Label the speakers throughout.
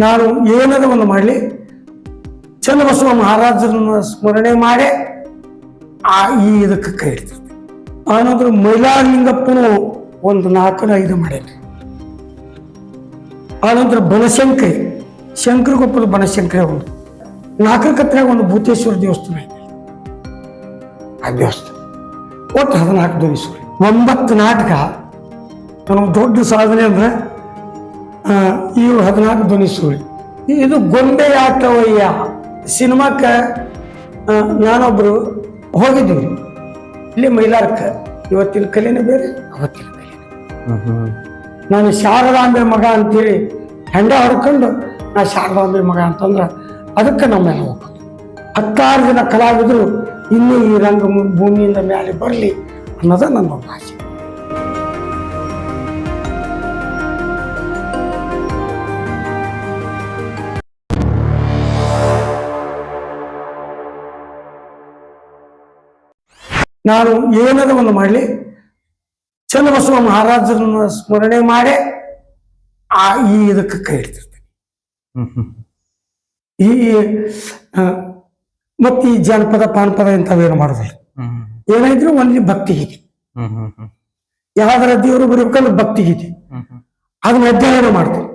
Speaker 1: ನಾನು ಏನದ ಒಂದು ಮಾಡಲಿ? ಚನ್ನಬಸವ ಮಹಾರಾಜರನ್ನ ಸ್ಮರಣೆ ಮಾಡಿ ಆ ಈ ಇದಕ್ಕೆ ಕೈ ಹಿಡ್ತಿರ್ತೀನಿ ಆನಂತರ ಮೈಲಾರಲಿಂಗಪ್ಪನು ಒಂದು ನಾಲ್ಕನ ಐದು ಮಾಡೇನಿ ಆನಂತರ ಬನಶಂಕರಿ ಶಂಕರಗೊಪ್ಪದ ಬನಶಂಕರಿ ಒಂದು, ನಾಲ್ಕರ ಒಂದು ಭೂತೇಶ್ವರ ದೇವಸ್ಥಾನ ಐತಿ ಆ ದೇವಸ್ಥಾನ. ಒಟ್ಟು ಹದಿನಾಲ್ಕು ದೇವಸ್ಥಾನ. ಒಂಬತ್ತು ನಾಟಕ. ನಮ್ಮ ದೊಡ್ಡ ಸಾಧನೆ ಅಂದ್ರೆ ಇವು ಹದಿನಾಲ್ಕು ಧ್ವನಿಸುರಿ ಇದು ಗೊಂಬೆ ಆಟವಯ್ಯ. ಸಿನಿಮಾಕ್ಕೆ ನಾನೊಬ್ಬರು ಹೋಗಿದ್ವಿ. ಇಲ್ಲಿ ಮೈಲಾರಕ್ಕೆ. ಇವತ್ತಿನ ಕಲೆನೇ ಬೇರೆ? ಅವತ್ತಿನ ಕಲೆ ನಾನು ಶಾರದಾಂಬೆ ಮಗ ಅಂತೇಳಿ ಹೆಂಡ ಹೊಡ್ಕೊಂಡು ನಾ ಶಾರದಾಂಬೆ ಮಗ ಅಂತಂದ್ರೆ ಅದಕ್ಕೆ ನಮ್ಮೆಲ್ಲ ಹೋಗೋದು ಹತ್ತಾರು ಜನ ಕಲಾವಿದರು ಇನ್ನೂ ಈ ರಂಗ ಭೂಮಿಯಿಂದ ಮೇಲೆ ಬರಲಿ ಅನ್ನೋದೇ ನನ್ನ ಒಂದು ನಾನು ಏನದ ಒಂದು ಮಾಡಲಿ? ಚನ್ನಬಸವ ಮಹಾರಾಜರನ್ನ ಸ್ಮರಣೆ ಮಾಡಿ ಆ ಈ ಇದಕ್ಕೆ ಕೈ ಇಡ್ತಿರ್ತೇನೆ ಈ ಮತ್ತೆ ಈ ಜಾನಪದ, ಪಾನಪದ ಇಂಥವೇನು ಮಾಡೋದಿಲ್ಲ. ಏನಾದ್ರು ಒಂದ್ಲಿ ಭಕ್ತಿ ಗೀತೆ. ಯಾವ್ದಾರ ದೇವರು ಬರಬೇಕಂದ್ರೆ ಭಕ್ತಿ ಗೀತೆ. ಅದನ್ನ ಅಧ್ಯಯನ ಮಾಡ್ತೀನಿ.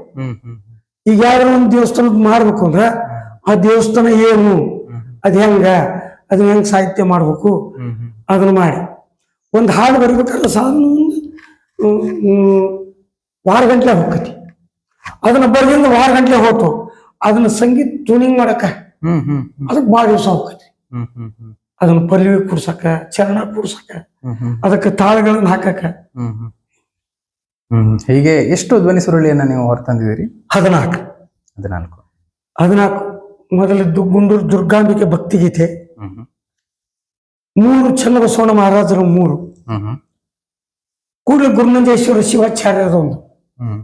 Speaker 1: ಈಗ ಯಾವ್ದಾರ ಒಂದು ದೇವಸ್ಥಾನ ಮಾಡ್ಬೇಕು ಅಂದ್ರೆ ಆ ದೇವಸ್ಥಾನ ಏನು? ಅದ್ ಹೆಂಗ? ಅದನ್ನ ಹೆಂಗ್ ಸಾಹಿತ್ಯ ಮಾಡ್ಬೇಕು? ಅದನ್ನ ಮಾಡಿ. ಒಂದು ಹಾಡು ಬರಿಬೇಕಾದ್ರೆ ಸಾಧನ ವಾರ ಗಂಟ್ಲೆ ಹೋಗ್ತೈತಿ. ಅದನ್ನ ಬರ್ದಿಂದ ವಾರ ಗಂಟ್ಲೆ ಹೋತು. ಅದನ್ನ ಸಂಗೀತ ಟ್ಯೂನಿಂಗ್ ಮಾಡಕ ಅದಕ್ಕೆ ಭಾಳ ದಿವಸ ಹೋಗ್ತೈತಿ. ಅದನ್ನ ಪಲ್ವಿ ಕೂಡ್ಸಕ ಚರಣ ಕೂಡ್ಸಕ ಅದಕ್ಕೆ ತಾಳಗಳನ್ನ ಹಾಕಕ
Speaker 2: ಹೀಗೆ ಎಷ್ಟು ಧ್ವನಿ ಸುರುಳಿಯನ್ನ ನೀವು ಹೊರತಂದಿದ್ದೀರಿ?
Speaker 1: ಹದಿನಾಲ್ಕು.
Speaker 2: ಹದಿನಾಲ್ಕು.
Speaker 1: ಹದಿನಾಲ್ಕು. ಮೊದಲಿದ್ದು ಗುಂಡೂರು ದುರ್ಗಾಂಬಿಕೆ ಭಕ್ತಿಗೀತೆ. ಮೂರು ಚನ್ನಬಸವಣ್ಣ ಮಹಾರಾಜರ ಮೂರು ಕೂಡಲ ಗುರುನಂದೇಶ್ವರ ಶಿವಾಚಾರ್ಯರದ ಒಂದು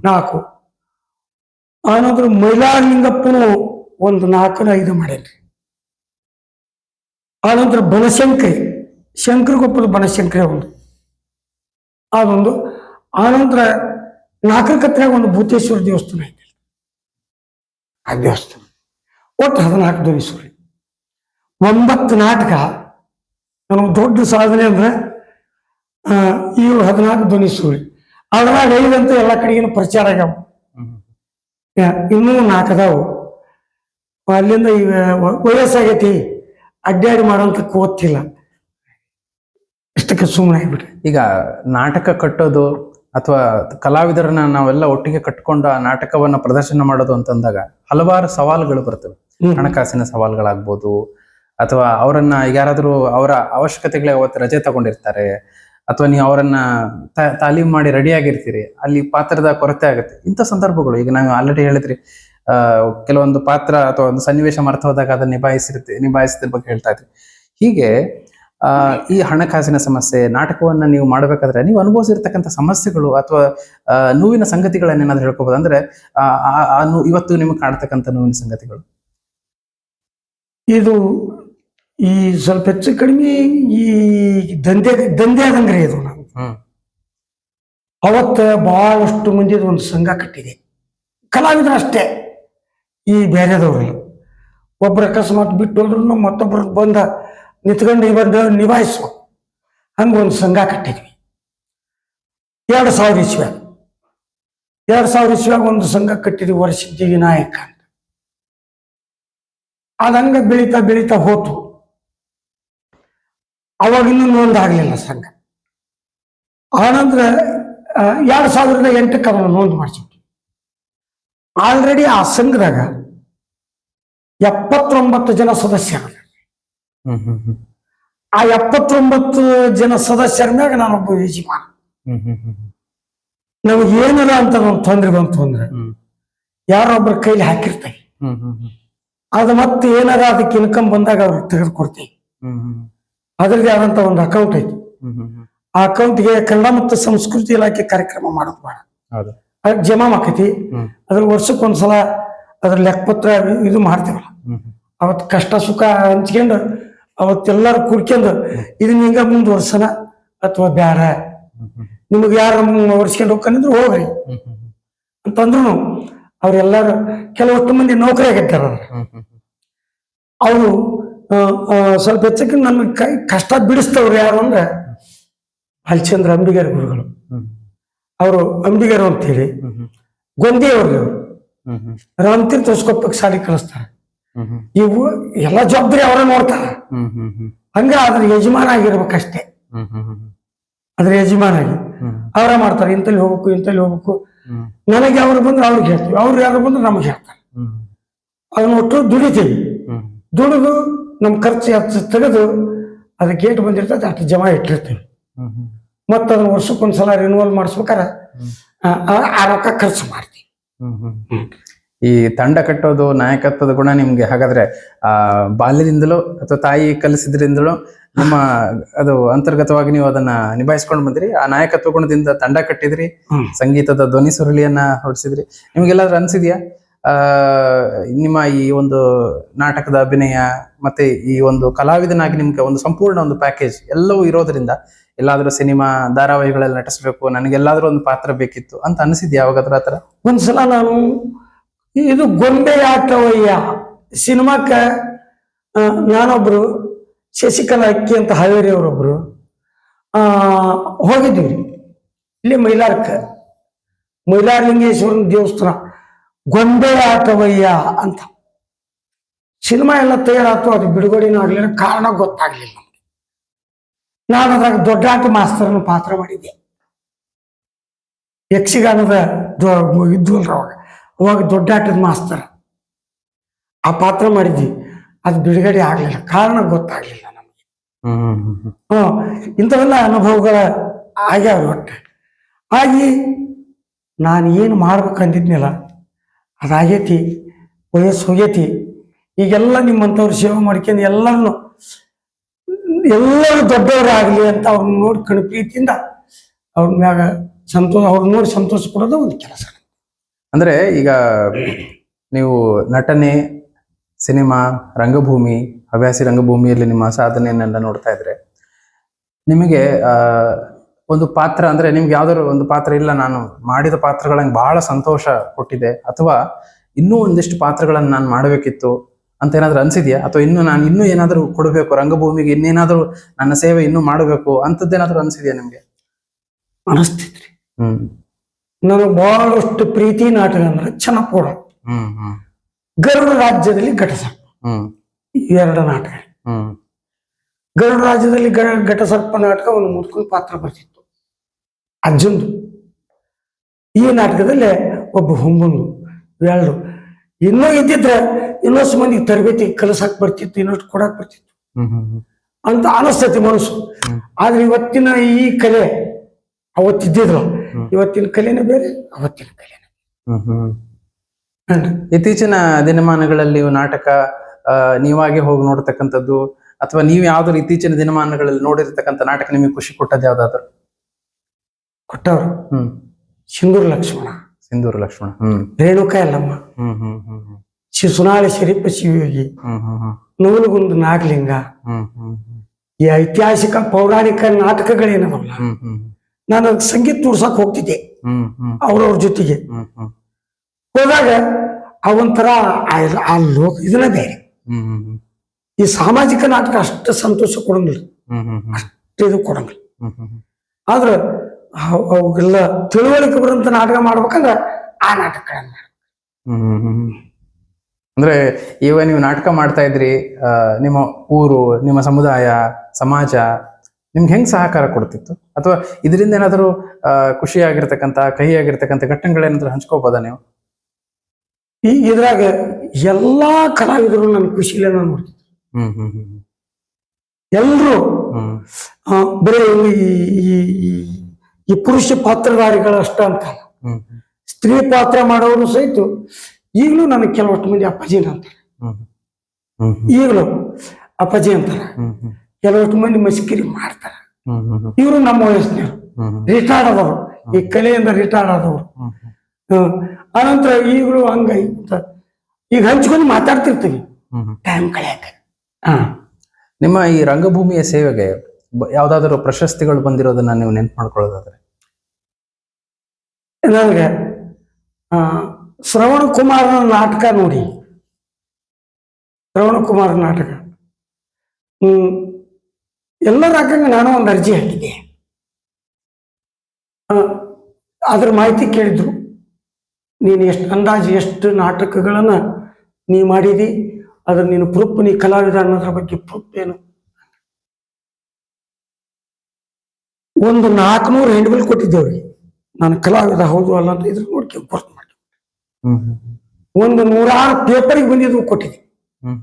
Speaker 1: ನಾಲ್ಕು ಆನಂತರ ಮೈಲಾರಲಿಂಗಪ್ಪನು ಒಂದು ನಾಲ್ಕನ ಐದು ಮಾಡೇನ್ರಿ ಆನಂತರ ಬನಶಂಕರಿ ಶಂಕರಗೊಪ್ಪದ ಬನಶಂಕರಿ ಒಂದು ಅದೊಂದು ಆನಂತರ ನಾಲ್ಕರ ಕತ್ರಾಗ ಒಂದು ಭೂತೇಶ್ವರ ದೇವಸ್ಥಾನ ಐತಿ ಆ ದೇವಸ್ಥಾನ ಒಟ್ಟು ಹದಿನಾಲ್ಕು ಧ್ವನಿಸುರಿ ಒಂಬತ್ತು ನಾಟಕ ನಮ್ಮ ದೊಡ್ಡ ಸಾಧನೆ ಅಂದ್ರೆ ಆ, ಇವು ಹದಿನಾಲ್ಕು ಧ್ವನಿಸುರಿ ಅದ್ರಾಗ ಐದಂತೂ ಎಲ್ಲ ಕಡೆಗಿನ ಪ್ರಚಾರ ಆಗ್ಯಾವ. ಇನ್ನೂ ನಾಲ್ಕು ಅದಾವು. ಅಲ್ಲಿಂದ ಈಗ ವಯಸ್ಸಾಗೈತಿ ಅಡ್ಡಾಡಿ ಮಾಡೋಂತ ಕೂತಿಲ್ಲ. ಇಷ್ಟಕ್ಕೆ ಸುಮ್ಮನೆ ಆಗ್ಬಿಟ್ರಿ.
Speaker 2: ಈಗ ನಾಟಕ ಕಟ್ಟೋದು ಅಥವಾ ಕಲಾವಿದರನ್ನ ನಾವೆಲ್ಲ ಒಟ್ಟಿಗೆ ಕಟ್ಕೊಂಡು ಆ ನಾಟಕವನ್ನ ಪ್ರದರ್ಶನ ಮಾಡೋದು ಅಂತಂದಾಗ ಹಲವಾರು ಸವಾಲುಗಳು ಬರ್ತವೆ. ಹಣಕಾಸಿನ ಸವಾಲುಗಳಾಗ್ಬೋದು ಅಥವಾ ಅವರನ್ನ ಯಾರಾದರೂ ಅವರ ಅವಶ್ಯಕತೆಗಳೇ ಅವತ್ತು ರಜೆ ತಗೊಂಡಿರ್ತಾರೆ ಅಥವಾ ನೀವು ಅವರನ್ನ ತಾಲೀಮ್ ಮಾಡಿ ರೆಡಿ ಆಗಿರ್ತೀರಿ ಅಲ್ಲಿ ಪಾತ್ರದ ಕೊರತೆ ಆಗುತ್ತೆ. ಇಂಥ ಸಂದರ್ಭಗಳು ಈಗ ನಾನು ಆಲ್ರೆಡಿ ಹೇಳಿದ್ರಿ ಕೆಲವೊಂದು ಪಾತ್ರ ಅಥವಾ ಒಂದು ಸನ್ನಿವೇಶ ಮರ್ತ ಹೋದಾಗ ಅದನ್ನ ನಿಭಾಯಿಸಿರ್ತಿ ನಿಭಾಯಿಸಿದ್ರ ಬಗ್ಗೆ ಹೇಳ್ತಾ ಇದ್ರಿ. ಹೀಗೆ ಈ ಹಣಕಾಸಿನ ಸಮಸ್ಯೆ ನಾಟಕವನ್ನ ನೀವು ಮಾಡಬೇಕಾದ್ರೆ ನೀವು ಅನುಭವಿಸಿರ್ತಕ್ಕಂಥ ಸಮಸ್ಯೆಗಳು ಅಥವಾ ನೋವಿನ ಸಂಗತಿಗಳನ್ನೇನಾದ್ರೂ ಹೇಳ್ಕೋಬಹುದು ಅಂದ್ರೆ ಆ, ಇವತ್ತು ನಿಮಗೆ ಕಾಡ್ತಕ್ಕಂಥ ನೋವಿನ ಸಂಗತಿಗಳು.
Speaker 1: ಇದು ಈ ಸ್ವಲ್ಪ ಹೆಚ್ಚು ಕಡಿಮೆ ಈ ದಂಧೆ ದಂಧೆ ಆದಂಗ್ರಿ ಇದು ನಾವು. ಅವತ್ತ ಬಹಳಷ್ಟು ಮಂದಿದ ಒಂದು ಸಂಘ ಕಟ್ಟಿದೆ. ಕಲಾವಿದ್ರು ಅಷ್ಟೇ. ಈ ಬೇರೆದವ್ರಲ್ಲ ಒಬ್ರು ಅಕಸ್ಮಾತ್ ಬಿಟ್ಟು ಹೋದ್ರು ಮತ್ತೊಬ್ಬರು ಬಂದ ನಿಂತ್ಕೊಂಡು ಬಂದು ನಿಭಾಯಿಸುವ. ಹಂಗ ಒಂದು ಸಂಘ ಕಟ್ಟಿದ್ವಿ. ಎರಡು ಸಾವಿರ ಇಸ್ವ್ಯಾಗ ಎರಡು ಸಾವಿರ ಇಸ್ವ್ಯಾಗ ಒಂದು ಸಂಘ ಕಟ್ಟಿದ್ವಿ ವರ್ಷಿದ್ದಿ ವಿನಾಯಕ ಅಂತ. ಅದಂಗ ಬೆಳೀತಾ ಬೆಳೀತಾ ಹೋತು. ಅವಾಗ ಇನ್ನೂ ನೋಂದಾಗಲಿಲ್ಲ ಸಂಘ. ಆನಂತರ ಎರಡು ಸಾವಿರದ ಎಂಟಕ್ಕೆ ಅದನ್ನು ನೋಂದು ಮಾಡಿಸಿಬಿಟ್ಟು ಆಲ್ರೆಡಿ ಆ ಸಂಘದಾಗ ಎಪ್ಪತ್ತೊಂಬತ್ತು ಜನ ಸದಸ್ಯರು. ಆ ಎಪ್ಪತ್ತೊಂಬತ್ತು ಜನ ಸದಸ್ಯರ ಮ್ಯಾಗ ನಾನೊಬ್ಬ ಯಜಮಾನ. ನಮಗೆ ಏನದ ಅಂತ ಒಂದು ತೊಂದರೆ ಬಂತು ಅಂದ್ರೆ ಯಾರೊಬ್ಬರ ಕೈಲಿ ಹಾಕಿರ್ತೇವೆ ಅದು ಮತ್ತೆ ಏನಾರ ಅದಕ್ಕೆ ಇನ್ಕಮ್ ಬಂದಾಗ ಅವ್ರಿಗೆ ತೆಗೆದುಕೊಡ್ತೇವೆ. ಅದರದೇ ಆದಂತ ಒಂದು ಅಕೌಂಟ್ ಐತಿ. ಆ ಅಕೌಂಟ್ಗೆ ಕನ್ನಡ ಮತ್ತು ಸಂಸ್ಕೃತಿ ಇಲಾಖೆ ಕಾರ್ಯಕ್ರಮ ಮಾಡೋದು ಬೇಡ ಅದಕ್ಕೆ ಜಮಾ ಆಕೈತಿ ಅದ್ರ ವರ್ಷಕ್ಕೊಂದ್ಸಲ ಅದ್ರ ಲೆಕ್ಕಪತ್ರ ಇದು ಮಾಡ್ತೇವಲ್ಲ. ಅವತ್ತು ಕಷ್ಟ ಸುಖ ಹಂಚ್ಕೊಂಡು ಅವತ್ತೆಲ್ಲರೂ ಕುಡ್ಕೊಂಡು ಇದನ್ನ ಹಿಂಗ ಮುಂದುವರ್ಸನ ಅಥವಾ
Speaker 2: ಬ್ಯಾರ.
Speaker 1: ನಿಮಗೆ ಯಾರು ವರ್ಷಕೊಂಡು ಹೋಗ್ಕೊಂಡಿದ್ರು ಹೋಗ್ರಿ. ಅಂತಂದ್ರು ಅವ್ರೆಲ್ಲಾರು ಕೆಲವಷ್ಟು ಮಂದಿ ನೌಕರಿ ಆಗಿರ್ತಾರ ಅವರು ಸ್ವಲ್ಪ ಹೆಚ್ಚಕ್ಕೆ ನಮಗೆ ಕೈ ಕಷ್ಟ ಬಿಡಿಸ್ತವ್ರು ಯಾರು ಅಂದ್ರೆ ಹಲಚಂದ್ರ ಅಂಬಿಗರ ಗುರುಗಳು. ಅವರು ಅಂಬಿಗರು ಅಂತೇಳಿ.
Speaker 2: ಹೇಳಿ ಹ್ಮ್.
Speaker 1: ಗೊಂದಿಯವ್ರು ಇವ್ರು.
Speaker 2: ಹ್ಮ್ ಹ್ಮ್.
Speaker 1: ರಾಮತೀರ್ಥ ಹೊಸ್ಕೊಪ್ಪಕ್ಕೆ ಶಾಲೆ ಕಳಿಸ್ತಾರೆ. ಇವು ಎಲ್ಲ ಜವಾಬ್ದಾರಿ ಅವರೇ ನೋಡ್ತಾರ. ಹಂಗ ಅದ್ರ ಯಜಮಾನ ಆಗಿರ್ಬೇಕಷ್ಟೇ. ಅದ್ರ ಯಜಮಾನ ಆಗಿ. ಅವರೇ ಮಾಡ್ತಾರೆ ಇಂತಲ್ಲಿ ಹೋಗ್ಬೇಕು ಇಂತಲ್ಲಿ ಹೋಗ್ಬೇಕು. ನನಗೆ ಅವ್ರು ಬಂದ್ರೆ ಅವ್ರಿಗೆ ಹೇಳ್ತೀವಿ. ಅವ್ರು ಯಾರು ಬಂದ್ರೆ ನಮಗೆ ಹೇಳ್ತಾರೆ. ಅದನ್ನ ಒಟ್ಟು ದುಡಿತೀವಿ ದುಡಿದು ನಮ್ಮ ಖರ್ಚು ಹೆಚ್ಚು ತೆಗೆದು ಅದು ಗೇಟ್ ಬಂದಿರ್ತದೆ ಅಷ್ಟು ಜಮಾ ಇಟ್ಟಿರ್ತೀವಿ ಮತ್ತು ಅದನ್ನು ವರ್ಷಕ್ಕೊಂದ್ಸಲ ರಿನ್ಯೂವಲ್ ಮಾಡಿಸ್ಬೇಕಾರೆ ಆ, ರೊಕ್ಕ ಖರ್ಚು ಮಾಡ್ತೀವಿ
Speaker 2: ಈ ತಂಡ ಕಟ್ಟೋದು ನಾಯಕತ್ವದ ಗುಣ ನಿಮ್ಗೆ ಹಾಗಾದ್ರೆ ಆ ಬಾಲ್ಯದಿಂದಲೂ ಅಥವಾ ತಾಯಿ ಕಲಿಸಿದ್ರಿಂದಲೂ ನಿಮ್ಮ ಅದು ಅಂತರ್ಗತವಾಗಿ ನೀವು ಅದನ್ನ ನಿಭಾಯಿಸ್ಕೊಂಡು ಬಂದ್ರಿ. ಆ ನಾಯಕತ್ವ ಗುಣದಿಂದ ತಂಡ ಕಟ್ಟಿದ್ರಿ. ಸಂಗೀತದ ಧ್ವನಿ ಸುರುಳಿಯನ್ನ ಹೊರಡಿಸಿದ್ರಿ. ನಿಮ್ಗೆಲ್ಲಾದ್ರೂ ಅನ್ಸಿದ್ಯಾ? ನಿಮ್ಮ ಈ ಒಂದು ನಾಟಕದ ಅಭಿನಯ ಮತ್ತೆ ಈ ಒಂದು ಕಲಾವಿದನಾಗಿ ನಿಮ್ಗೆ ಒಂದು ಸಂಪೂರ್ಣ ಒಂದು ಪ್ಯಾಕೇಜ್ ಎಲ್ಲವೂ ಇರೋದ್ರಿಂದ ಎಲ್ಲಾದ್ರೂ ಸಿನಿಮಾ ಧಾರಾವಾಹಿಗಳಲ್ಲಿ ನಟಿಸ್ಬೇಕು, ನನಗೆಲ್ಲಾದ್ರೂ ಒಂದು ಪಾತ್ರ ಬೇಕಿತ್ತು ಅಂತ ಅನ್ಸಿದ್ಯಾ ಯಾವಾಗಾದ್ರೂ ಆತರ
Speaker 1: ಒಂದ್ಸಲ ನಾನು ಇದು ಗೊಂಬೆ ಆಟವಯ್ಯ ಸಿನಿಮಾಕ್ಕ ನಾನೊಬ್ರು ಶಶಿಕಲಾ ಅಕ್ಕಿ ಅಂತ ಹಾವೇರಿ ಅವರೊಬ್ರು ಹೋಗಿದ್ವಿ ಇಲ್ಲಿ ಮೈಲಾರಕ್ಕೆ. ಮೈಲಾರಲಿಂಗೇಶ್ವರನ ದೇವಸ್ಥಾನ. ಗೊಂಬೆ ಆತವಯ್ಯ ಅಂತ. ಸಿನಿಮಾ ಎಲ್ಲ ತಯಾರಾಯ್ತು ಅದು ಬಿಡುಗಡೆನೂ ಆಗಲಿಲ್ಲ ಕಾರಣ ಗೊತ್ತಾಗ್ಲಿಲ್ಲ ನಮ್ಗೆ. ನಾನು ಅದ್ರಾಗ ದೊಡ್ಡಾಟ ಮಾಸ್ತರನ ಪಾತ್ರ ಮಾಡಿದ್ದೆ. ಯಕ್ಷಗಾನದ ಇದ್ವಲ್ರ ಅವಾಗ. ಅವಾಗ ದೊಡ್ಡಾಟದ ಮಾಸ್ತರ್. ಆ ಪಾತ್ರ ಮಾಡಿದ್ವಿ. ಅದು ಬಿಡುಗಡೆ ಆಗಲಿಲ್ಲ. ಕಾರಣ ಗೊತ್ತಾಗ್ಲಿಲ್ಲ ನಮಗೆ.
Speaker 2: ಹ್ಮ್
Speaker 1: ಇಂಥವೆಲ್ಲ ಅನುಭವಗಳ ಆಗ್ಯಾವ ಒಟ್ಟು. ಆಗಿ ನಾನು ಏನು ಮಾಡ್ಬೇಕು ಅಂದಿದ್ನಲ್ಲ ಅದಾಗೈತಿ, ವಯಸ್ಸು ಹೋಗೈತಿ. ಈಗೆಲ್ಲ ನಿಮ್ಮಂಥವ್ರು ಸೇವೆ ಮಾಡ್ಕೊಂಡು ಎಲ್ಲರನ್ನು, ಎಲ್ಲರೂ ದೊಡ್ಡವರಾಗಲಿ ಅಂತ ಅವ್ರನ್ನ ನೋಡಿ ಕಣ್ ಪ್ರೀತಿಯಿಂದ ಅವ್ರ ಮ್ಯಾಗ ಸಂತೋಷ ಅವ್ರನ್ನ ನೋಡಿ ಸಂತೋಷ ಪಡೋದು ಒಂದು ಕೆಲಸ.
Speaker 2: ಅಂದ್ರೆ ಈಗ ನೀವು ನಟನೆ, ಸಿನಿಮಾ, ರಂಗಭೂಮಿ, ಹವ್ಯಾಸಿ ರಂಗಭೂಮಿಯಲ್ಲಿ ನಿಮ್ಮ ಸಾಧನೆಯನ್ನೆಲ್ಲ ನೋಡ್ತಾ ಇದ್ರೆ ನಿಮಗೆ ಒಂದು ಪಾತ್ರ ಅಂದ್ರೆ ನಿಮ್ಗೆ ಯಾವ್ದಾದ್ರು ಒಂದು ಪಾತ್ರ ಇಲ್ಲ ನಾನು ಮಾಡಿದ ಪಾತ್ರಗಳಂಗೆ ಬಹಳ ಸಂತೋಷ ಕೊಟ್ಟಿದೆ. ಅಥವಾ ಇನ್ನೂ ಒಂದಿಷ್ಟು ಪಾತ್ರಗಳನ್ನು ನಾನು ಮಾಡಬೇಕಿತ್ತು ಅಂತ ಏನಾದ್ರು ಅನ್ಸಿದ್ಯಾ? ಅಥವಾ ಇನ್ನು ನಾನು ಇನ್ನೂ ಏನಾದರೂ ಕೊಡಬೇಕು ರಂಗಭೂಮಿಗೆ ಇನ್ನೇನಾದ್ರೂ ನನ್ನ ಸೇವೆ ಇನ್ನೂ ಮಾಡಬೇಕು ಅಂತದ್ದೇನಾದ್ರೂ ಅನ್ಸಿದ್ಯಾ ನಿಮ್ಗೆ?
Speaker 1: ಅನಿಸ್ತಿದ್ರಿ
Speaker 2: ಹ್ಮ್.
Speaker 1: ನನಗೆ ಬಹಳಷ್ಟು ಪ್ರೀತಿ ನಾಟಕ ಅಂದ್ರೆ ಕೂಡ
Speaker 2: ಹ್ಮ್ ಹ್ಮ್.
Speaker 1: ಗರುಡ ರಾಜ್ಯದಲ್ಲಿ ಘಟಸ
Speaker 2: ಹ್ಮ್.
Speaker 1: ಎರಡು ನಾಟಕ.
Speaker 2: ಹ್ಮ್.
Speaker 1: ಗರುಡ ರಾಜ್ಯದಲ್ಲಿ ಘಟಸರ್ಪ ನಾಟಕ ಒಂದು ಮುದ್ಕೊಂಡು ಪಾತ್ರ ಬರ್ತಿತ್ತು. ಅಜ್ಜಂದು ಈ ನಾಟಕದಲ್ಲಿ ಒಬ್ಬ ಹುಂಬಂದು ಎರಡು ಇನ್ನೂ ಇದ್ದಿದ್ರೆ ಇನ್ನೊಷ್ಟು ಮಂದಿಗೆ ತರಬೇತಿ ಕಲಸಕ್ ಬರ್ತಿತ್ತು ಇನ್ನಷ್ಟು ಕೊಡಕ್ ಬರ್ತಿತ್ತು. ಅಂತ ಅನಸ್ತತಿ ಮನಸ್ಸು. ಆದ್ರೆ ಇವತ್ತಿನ ಈ ಕಲೆ ಅವತ್ತಿದ್ದಿದ್ರು ಇವತ್ತಿನ ಕಲೆನೇ ಬೇರೆ ಅವತ್ತಿನ ಕಲೆನೇ
Speaker 2: ಹ್ಮ್ ಹ್ಮ್
Speaker 1: ಬೇರೆ.
Speaker 2: ಇತ್ತೀಚಿನ ದಿನಮಾನಗಳಲ್ಲಿ ನಾಟಕ ನೀವಾಗೆ ಹೋಗಿ ನೋಡ್ತಕ್ಕಂಥದ್ದು ಅಥವಾ ನೀವು ಯಾವ್ದಾದ್ರು ಇತ್ತೀಚಿನ ದಿನಮಾನಗಳಲ್ಲಿ ನೋಡಿರ್ತಕ್ಕಂಥ ನಾಟಕ ನಿಮಗೆ ಖುಷಿ ಕೊಟ್ಟದ್ದು ಯಾವ್ದಾದ್ರು?
Speaker 1: ಕೊಟ್ಟವ್ರು. ಸಿಂಧೂರು ಲಕ್ಷ್ಮಣ.
Speaker 2: ಸಿಂಧೂರು ಲಕ್ಷ್ಮಣ.
Speaker 1: ರೇಣುಕ
Speaker 2: ಎಲ್ಲಮ್ಮ
Speaker 1: ಶಿವ ಸುನಾಳಿ ಶರೀಫ ಶಿವಯೋಗಿ. ನೂಲುಗುಂದು ನಾಗಲಿಂಗ. ಈ ಐತಿಹಾಸಿಕ ಪೌರಾಣಿಕ
Speaker 2: ನಾಟಕಗಳೇನವಲ್ಲ?
Speaker 1: ನಾನು ಸಂಗೀತ ನುಡ್ಸಕ್ ಹೋಗ್ತಿದ್ದೆ. ಅವ್ರವ್ರ ಜೊತೆಗೆ. ಹೋದಾಗ ಅವಂತರ ಆ- ಲೋಕ ಇದನ್ನ ಬೇರೆ. ಈ ಸಾಮಾಜಿಕ ನಾಟಕ ಅಷ್ಟು ಸಂತೋಷ ಕೊಡಂಗಿಲ್ಲ. ಅಷ್ಟು ಇದು ಕೊಡಂಗಿಲ್ಲ. ಆದ್ರೆ ಅವ್- ಅವುಗೆಲ್ಲ ತಿಳುವಳಿಕೆ ಬರುವಂತ ನಾಟಕ ಮಾಡ್ಬೇಕಂದ್ರ ಆ ನಾಟಕಗಳನ್ನ.
Speaker 2: ಅಂದ್ರೆ ಇವ ನೀವು ನಾಟಕ ಮಾಡ್ತಾ ಇದ್ರಿ ನಿಮ್ಮ ಊರು ನಿಮ್ಮ ಸಮುದಾಯ ಸಮಾಜ ನಿಮ್ಗೆ ಹೆಂಗ್ ಸಹಕಾರ ಕೊಡ್ತಿತ್ತು? ಅಥವಾ ಇದರಿಂದ ಏನಾದರೂ ಖುಷಿ ಆಗಿರ್ತಕ್ಕಂತ ಕಹಿ ಆಗಿರ್ತಕ್ಕಂಥ ಘಟನೆಗಳೇನಾದ್ರೂ ಹಂಚ್ಕೋಬೋದ ನೀವು?
Speaker 1: ಈ ಇದ್ರಾಗ ಎಲ್ಲಾ ಕಲಾವಿದರು ನನ್ನ ಖುಷಿಲೇ ನಾನು ನೋಡ್ತಿದ್ರು
Speaker 2: ಹ್ಮ್ ಹ್ಮ್ ಹ್ಮ್.
Speaker 1: ಎಲ್ರು ಬರೀ ಈ- ಈ- ಪುರುಷ ಪಾತ್ರಧಾರಿಗಳು ಅಷ್ಟ ಅಂತ ಸ್ತ್ರೀ ಪಾತ್ರ ಮಾಡೋರು ಸಹಿತ ಈಗಲೂ ನನಗೆ ಕೆಲವಷ್ಟು ಮಂದಿ ಅಪ್ಪಾಜಿನ ಅಂತಾರೆ. ಈಗಲೂ ಅಪ್ಪಾಜಿ ಅಂತಾರೆ. ಕೆಲವಷ್ಟು ಮಂದಿ ಮಸ್ಕಿರಿ ಮಾಡ್ತಾರೆ. ಇವರು ನಮ್ಮ ವಯಸ್ಸಿನವರು. ರಿಟೈರ್ಡ್ ಆದವರು. ಈ ಕಲೆಯಿಂದ ರಿಟೈರ್ಡ್ ಆದವರು. ಆನಂತರ ಈಗಲೂ ಹಂಗ ಈಗ ಹಂಚ್ಕೊಂಡು ಮಾತಾಡ್ತಿರ್ತೀವಿ. ಟೈಮ್ ಕಳೆಯಕ್ಕೆ. ಹಾ
Speaker 2: ನಿಮ್ಮ ಈ ರಂಗಭೂಮಿಯ ಸೇವೆಗೆ ಯಾವ್ದಾದ್ರು ಪ್ರಶಸ್ತಿಗಳು ಬಂದಿರೋದನ್ನ ನೀವು ನೆನ್ಪು ಮಾಡ್ಕೊಳ್ಳೋದಾದ್ರೆ.
Speaker 1: ನನಗೆ ಶ್ರವಣ ಕುಮಾರನ ನಾಟಕ ನೋಡಿ. ಶ್ರವಣ ಕುಮಾರ ನಾಟಕ. ಎಲ್ಲರ ಹಾಕಂಗೆ ನಾನು ಒಂದು ಅರ್ಜಿ ಹಾಕಿದ್ದೆ. ಅದ್ರ ಮಾಹಿತಿ ಕೇಳಿದ್ರು. ನೀನು ಎಷ್ಟು, ಅಂದಾಜು ಎಷ್ಟು ನಾಟಕಗಳನ್ನ ನೀ ಮಾಡಿದಿ? ಅದ್ರ ನೀನು ಪ್ರೂಫ್, ನೀ ಕಲಾವಿದ ಅನ್ನೋದ್ರ ಬಗ್ಗೆ ಪ್ರೂಫ್ ಏನು? ಒಂದು ನಾಲ್ಕುನೂರು ಹೆಂಡ್ಬಿಲ್ ಕೊಟ್ಟಿದ್ದೇವ್ರಿ. ನಾನು ಕಲಾವಿದ ಹೌದು ಅಲ್ಲ ಅಂತ ಇದ್ರ ನೋಡ್ಕೊಂಡು ಬರ್ತು ಮಾಡಿ ಒಂದು ನೂರಾರು ಪೇಪರಿಗೆ ಬಂದಿದ್ದು
Speaker 2: ಹ್ಮ್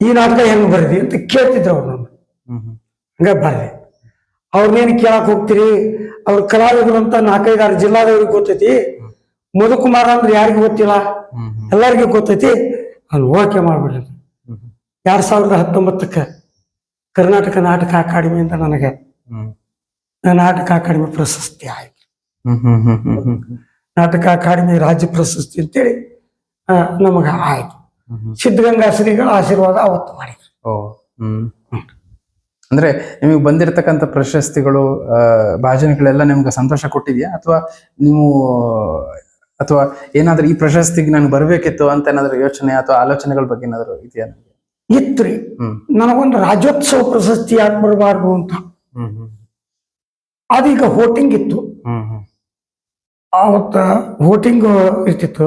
Speaker 1: ಈ ನಾಟಕ ಹೆಂಗ್ ಬರದಿ ಅಂತ ಕೇಳ್ತಿದ್ರು ಅವ್ರು ನನ್ನ ಹಂಗ ಬರ್ದೆ. ಅವ್ರನ್ನೇನು ಕೇಳಕ್ ಹೋಗ್ತೀರಿ? ಅವ್ರ ಕಲಾವಿದರು ಅಂತ ನಾಲ್ಕೈದಾರು ಜಿಲ್ಲಾದವ್ರಿಗೆ ಗೊತ್ತೈತಿ. ಮಧುಕುಮಾರ ಅಂದ್ರೆ ಯಾರಿಗೂ ಗೊತ್ತಿಲ್ಲ? ಎಲ್ಲರಿಗೂ ಗೊತ್ತೈತಿ. ಅಲ್ಲಿ ಓಕೆ ಮಾಡ್ಬಿಡ್ರಿ ಎರಡ್ ಸಾವಿರದ ಹತ್ತೊಂಬತ್ತಕ್ಕೆ ಕರ್ನಾಟಕ ನಾಟಕ ಅಕಾಡೆಮಿಯಿಂದ ನನಗೆ
Speaker 2: ಹ್ಮ್.
Speaker 1: ನಾಟಕ ಅಕಾಡೆಮಿ ಪ್ರಶಸ್ತಿ ಆಯ್ತು.
Speaker 2: ಹ್ಮ್ ಹ್ಮ್ ಹ್ಮ್ ಹ್ಮ್ ಹ್ಮ್ ಹ್ಮ್.
Speaker 1: ನಾಟಕ ಅಕಾಡೆಮಿ ರಾಜ್ಯ ಪ್ರಶಸ್ತಿ ಅಂತೇಳಿ ನಮಗ ಆಯ್ತು. ಸಿದ್ಧಗಂಗಾ ಶ್ರೀಗಳ ಆಶೀರ್ವಾದ ಅವತ್ತು ಮಾಡಿದ್ರು.
Speaker 2: ಅಂದ್ರೆ ನಿಮಗೆ ಬಂದಿರತಕ್ಕಂಥ ಪ್ರಶಸ್ತಿಗಳು ಭಾಜನಗಳೆಲ್ಲ ನಿಮ್ಗೆ ಸಂತೋಷ ಕೊಟ್ಟಿದ್ಯಾ? ಅಥವಾ ನೀವು ಅಥವಾ ಏನಾದ್ರೂ ಈ ಪ್ರಶಸ್ತಿಗೆ ನಾನು ಬರಬೇಕಿತ್ತು ಅಂತ ಏನಾದ್ರೂ ಯೋಚನೆ ಅಥವಾ ಆಲೋಚನೆಗಳ ಬಗ್ಗೆ ಏನಾದ್ರು ಇದೆಯಾ?
Speaker 1: ಇತ್ರಿ. ನನಗೊಂದು ರಾಜ್ಯೋತ್ಸವ ಪ್ರಶಸ್ತಿ ಯಾಕೆ ಬರಬಾರ್ದು ಅಂತ ಅದೀಗ ಹೋಟಿಂಗ್ ಇತ್ತು. ಅವತ್ತ ವೋಟಿಂಗ್ ಇರ್ತಿತ್ತು.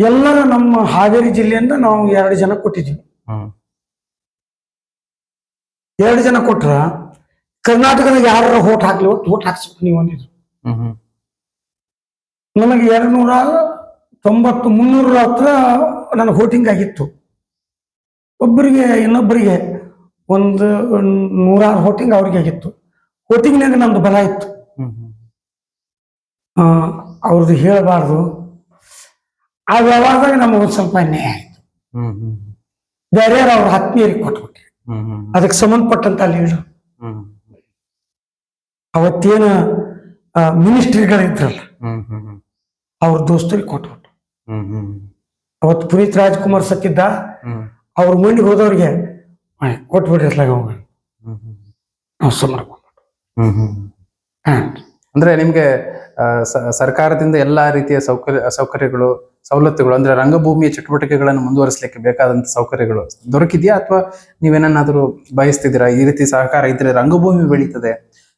Speaker 1: ಎಲ್ಲರ ನಮ್ಮ ಹಾವೇರಿ ಜಿಲ್ಲೆಯಿಂದ ನಾವು ಎರಡು ಜನ ಕೊಟ್ಟಿದ್ವಿ. ಎರಡು ಜನ ಕೊಟ್ರ ಕರ್ನಾಟಕದ ಯಾರ ಹೋಟ್ ಹಾಕ್ಲಿ ಹೋಟ್ ಹಾಕ್ಸ್ಬೇಕು ನೀವು ಅಂದಿದ್ರು.
Speaker 2: ಹ್ಮ್ ಹ್ಮ್.
Speaker 1: ನನಗೆ ಎರಡು ನೂರ ತೊಂಬತ್ತು ಮುನ್ನೂರ ಹತ್ರ ನನ್ನ ಹೋಟಿಂಗ್ ಆಗಿತ್ತು. ಒಬ್ಬರಿಗೆ ಇನ್ನೊಬ್ಬರಿಗೆ ಒಂದು ನೂರಾರು ಹೋಟಿಂಗ್ ಅವ್ರಿಗೆ ಆಗಿತ್ತು. ಹೋಟಿಂಗ್ನಾಗ ನಮ್ದು ಬಲ ಇತ್ತು. ಅವ್ರದ್ದು ಹೇಳಬಾರ್ದು. ಆ ವ್ಯವಹಾರದಾಗ ನಮಗೆ ಒಂದು ಸ್ವಲ್ಪ ಅನ್ಯಾಯ ಆಯ್ತು. ಬೇರೆಯವ್ರು ಅವ್ರ ಆತ್ಮೀಯರಿಗೆ ಕೊಟ್ಬಿಟ್ರಿ. ಅದಕ್ಕೆ ಸಂಬಂಧಪಟ್ಟಂತ ಲೀಡರ್
Speaker 2: ಹ್ಮ್
Speaker 1: ಅವತ್ತೇನು ಮಿನಿಸ್ಟ್ರಿಗಳಿದ್ರಲ್ಲ, ಅವ್ರ ದೋಸ್ತರಿಗೆ
Speaker 2: ಹ್ಮ್
Speaker 1: ಅವತ್ತು ಪುನೀತ್ ರಾಜ್ಕುಮಾರ್ ಸತ್ತಿದ್ದ ಅವ್ರ ಮಂಡಿಗೆ ಹೋದವ್ರಿಗೆ
Speaker 2: ಹ್ಮ್
Speaker 1: ನಾವು ಸುಮ್ಮನೆ
Speaker 2: ಅಂದ್ರೆ ನಿಮ್ಗೆ ಸರ್ಕಾರದಿಂದ ಎಲ್ಲಾ ರೀತಿಯ ಸೌಕರ್ಯ ಸೌಕರ್ಯಗಳು ಸವಲತ್ತುಗಳು ಅಂದ್ರೆ ರಂಗಭೂಮಿಯ ಚಟುವಟಿಕೆಗಳನ್ನು ಮುಂದುವರಿಸಲಿಕ್ಕೆ ಬೇಕಾದಂತ ಸೌಕರ್ಯಗಳು ದೊರಕಿದ್ಯಾ? ಅಥವಾ ನೀವೇನಾದ್ರೂ ಬಯಸ್ತಿದ್ದೀರಾ? ಈ ರೀತಿ ಸಹಕಾರ ಇದ್ರೆ ರಂಗಭೂಮಿ ಬೆಳೀತದೆ.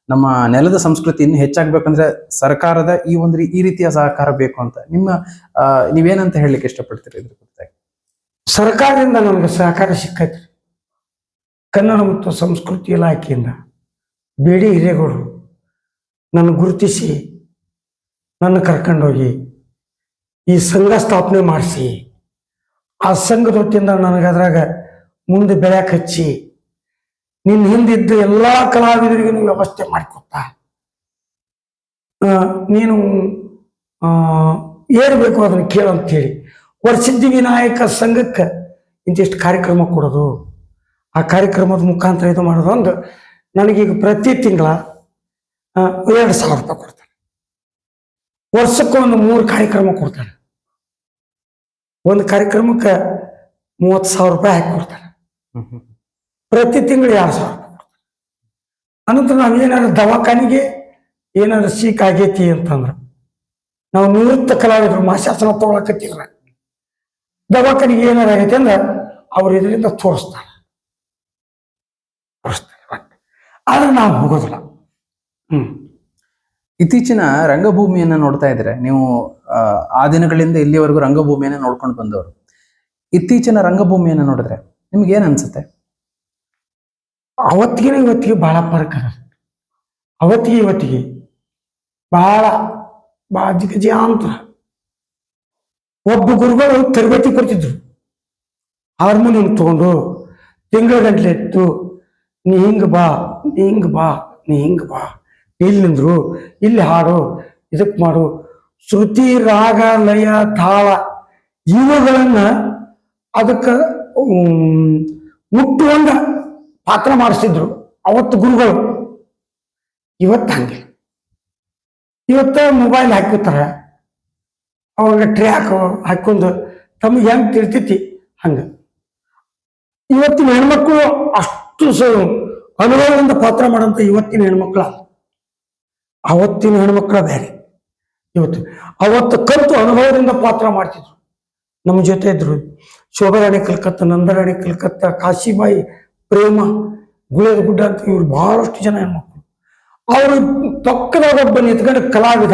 Speaker 2: ನಮ್ಮ ನೆಲದ ಸಂಸ್ಕೃತಿ ಇನ್ನು ಹೆಚ್ಚಾಗ್ಬೇಕಂದ್ರೆ ಸರ್ಕಾರದ ಈ ಒಂದು ಈ ರೀತಿಯ ಸಹಕಾರ ಬೇಕು ಅಂತ. ನಿಮ್ಮ ಅಹ್ ನೀವೇನಂತ ಹೇಳಲಿಕ್ಕೆ ಇಷ್ಟಪಡ್ತೀರಿ ಇದ್ರ ಕುರಿತಾಗಿ?
Speaker 1: ಸರ್ಕಾರದಿಂದ ನಮಗೆ ಸಹಕಾರ ಸಿಕ್ಕೈತಿ ಕನ್ನಡ ಮತ್ತು ಸಂಸ್ಕೃತಿ ಇಲಾಖೆಯಿಂದ ಬೇಡಿ ಹಿರೇಗೌಡರು ನನ್ನ ಗುರುತಿಸಿ ನನ್ನ ಕರ್ಕೊಂಡೋಗಿ ಈ ಸಂಘ ಸ್ಥಾಪನೆ ಮಾಡಿಸಿ, ಆ ಸಂಘದ ವತಿಯಿಂದ ನನಗೆ ಅದ್ರಾಗ ಮುಂದೆ ಬೆಳ್ಯಾಕ ಹಚ್ಚಿ, ನಿನ್ನ ಹಿಂದಿದ್ದ ಎಲ್ಲ ಕಲಾವಿದರಿಗೂ ವ್ಯವಸ್ಥೆ ಮಾಡಿಕೊಟ್ಟ. ನೀನು ಏರ್ಬೇಕು ಅದನ್ನು ಕೇಳಂತೇಳಿ ವರಸಿದ್ಧಿ ವಿನಾಯಕ ಸಂಘಕ್ಕೆ ಇಂತಿಷ್ಟು ಕಾರ್ಯಕ್ರಮ ಕೊಡೋದು. ಆ ಕಾರ್ಯಕ್ರಮದ ಮುಖಾಂತರ ಇದು ಮಾಡೋದು. ಒಂದು, ನನಗೀಗ ಪ್ರತಿ ತಿಂಗಳ ಎರಡು ಸಾವಿರ ರೂಪಾಯಿ ಕೊಡ್ತಾನೆ ವರ್ಷಕ್ಕೆ ಒಂದು ಮೂರು ಕಾರ್ಯಕ್ರಮ ಕೊಡ್ತಾನೆ ಒಂದು ಕಾರ್ಯಕ್ರಮಕ್ಕೆ ಮೂವತ್ತು ಸಾವಿರ ರೂಪಾಯಿ ಹಾಕಿ
Speaker 2: ಕೊಡ್ತಾನೆ
Speaker 1: ಪ್ರತಿ ತಿಂಗಳು ಎರಡು ಸಾವಿರ ರೂಪಾಯಿ ಕೊಡ್ತಾರೆ. ಅನಂತರ ನಾವು ಏನಾದ್ರು ದವಾಖಾನಿಗೆ ಏನಾದ್ರು ಸೀಕ್ ಆಗೈತಿ ಅಂತಂದ್ರೆ, ನಾವು ನಿವೃತ್ತ ಕಲಾವಿದರು ಮಾಶಾಸನ ತಗೊಳಕತ್ತಿದ್ರೆ ದವಾಖಾನಿಗೆ ಏನಾರಾಗೈತೆ ಅಂದ್ರೆ ಅವ್ರು ಇದರಿಂದ ತೋರಿಸ್ತಾರೆ. ತೋರಿಸ್ತಾರೆ ಆದ್ರೆ ನಾವು ಹೋಗೋದಿಲ್ಲ. ಹ್ಮ್.
Speaker 2: ಇತ್ತೀಚಿನ ರಂಗಭೂಮಿಯನ್ನ ನೋಡ್ತಾ ಇದ್ರೆ ನೀವು ಆ, ದಿನಗಳಿಂದ ಇಲ್ಲಿವರೆಗೂ ರಂಗಭೂಮಿಯನ್ನ ನೋಡ್ಕೊಂಡು ಬಂದವರು. ಇತ್ತೀಚಿನ ರಂಗಭೂಮಿಯನ್ನ ನೋಡಿದ್ರೆ ನಿಮ್ಗೆ ಏನ್ ಅನ್ಸುತ್ತೆ?
Speaker 1: ಅವತ್ತಿಗೆ ಇವತ್ತಿಗೆ ಬಹಳ ಫರಕ್ ಅವತ್ತಿಗೆ ಇವತ್ತಿಗೆ ಬಹಳ ಬಹಳ ಜಿಗಜಿ ಅಂತ ಒಬ್ಬ ಗುರುಗಳು ತರಬೇತಿ ಕೊಡ್ತಿದ್ರು. ಹಾರ್ಮೋನಿಯಂ ತಗೊಂಡು ತಿಂಗಳ ಗಂಟ್ಲೆ ಇತ್ತು ನೀ ಹಿಂಗ್ ಬಾ, ನೀ ಹಿಂಗ್ ಬಾ, ನೀ ಹಿಂಗ್ ಬಾ ಇಲ್ಲಿ ನಿಂದ್ರು, ಇಲ್ಲಿ ಹಾಡು, ಇದಕ್ ಮಾಡು. ಶ್ರುತಿ, ರಾಗ, ಲಯ, ತಾಳ ಇವುಗಳನ್ನ ಅದಕ್ಕೆ ಮುಟ್ಟುವಂಗ ಪಾತ್ರ ಮಾಡಿಸಿದ್ರು ಅವತ್ತು ಗುರುಗಳು. ಇವತ್ತು ಹಂಗಿಲ್ಲ. ಇವತ್ತ ಮೊಬೈಲ್ ಹಾಕಿರ್ತಾರ. ಅವಾಗ ಟ್ರ್ಯಾಕ್ ಹಾಕೊಂಡು ತಮ್ಗೆ ಹೆಂಗ್ ತಿಳ್ತೈತಿ ಹಂಗ. ಇವತ್ತಿನ ಹೆಣ್ಮಕ್ಳು ಅಷ್ಟು ಅನುಭವದಿಂದ ಪಾತ್ರ ಮಾಡೋಂಥ ಇವತ್ತಿನ ಹೆಣ್ಮಕ್ಳ. ಅವತ್ತಿನ ಹೆಣ್ಮಕ್ಳ ಬೇರೆ. ಇವತ್ತು, ಅವತ್ತು ಕಲ್ತು ಅನುಭವದಿಂದ ಪಾತ್ರ ಮಾಡ್ತಿದ್ರು. ನಮ್ಮ ಜೊತೆ ಇದ್ರು. ಶೋಭರಾಣಿ ಕಲ್ಕತ್ತ, ನಂದರಾಣಿ ಕಲ್ಕತ್ತ, ಕಾಶಿಬಾಯಿ, ಪ್ರೇಮ, ಗುಳೇದ ಗುಡ್ಡ ಅಂತ ಇವ್ರು ಬಹಳಷ್ಟು ಜನ ಹೆಣ್ಮಕ್ಳು. ಅವರು ಪಕ್ಕದಾಗ ಒಬ್ಬ ನಿಂತ್ಕೊಂಡು ಕಲಾವಿದ.